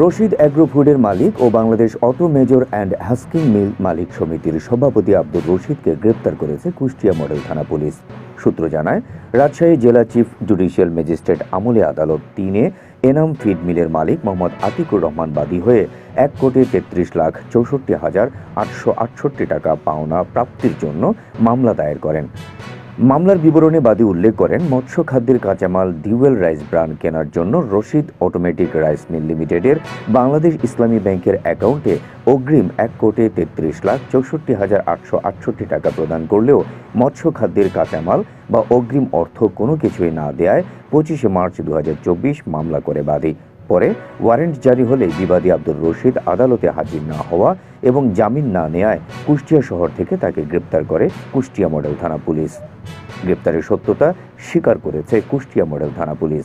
Rashid agro ফুডের মালিক ও Bangladesh auto major and husking mill মালিক সমিতির সভাপতি আব্দুর রশিদকে গ্রেপ্তার করেছে কুষ্টিয়া মডেল থানা পুলিশ। সূত্র জানায়, রাজশাহী জেলা চিফ জুডিশিয়াল ম্যাজিস্ট্রেট আমলে আদালত তিনে এনাম ফিড মিলের মালিক মোহাম্মদ আতিকুর রহমান বাদী হয়ে এক কোটি তেত্রিশ লাখ চৌষট্টি হাজার আটশো আটষট্টি টাকা পাওনা প্রাপ্তির জন্য মামলা দায়ের করেন। মামলার বিবরণে বাদী উল্লেখ করেন মৎস্য খাদ্যের কাঁচামাল ডিউয়েল রাইস ব্রান্ড কেনার জন্য রশিদ অটোমেটিক রাইস মিল লিমিটেডের বাংলাদেশ ইসলামী ব্যাংকের অ্যাকাউন্টে অগ্রিম এক কোটি তেত্রিশ লাখ চৌষট্টি হাজার আটশো আটষট্টি টাকা প্রদান করলেও মৎস্য খাদ্যের কাঁচামাল বা অগ্রিম অর্থ কোনো কিছুই না দেয়ায় পঁচিশে মার্চ দু হাজার চব্বিশ মামলা করে বাদী। পরে ওয়ারেন্ট জারি হলে বিবাদী আব্দুর রশিদ আদালতে হাজির না হওয়া এবং জামিন না নেয়ায় কুষ্টিয়া শহর থেকে তাকে গ্রেপ্তার করে কুষ্টিয়া মডেল থানা পুলিশ। গ্রেপ্তারের সত্যতা স্বীকার করেছে কুষ্টিয়া মডেল থানা পুলিশ।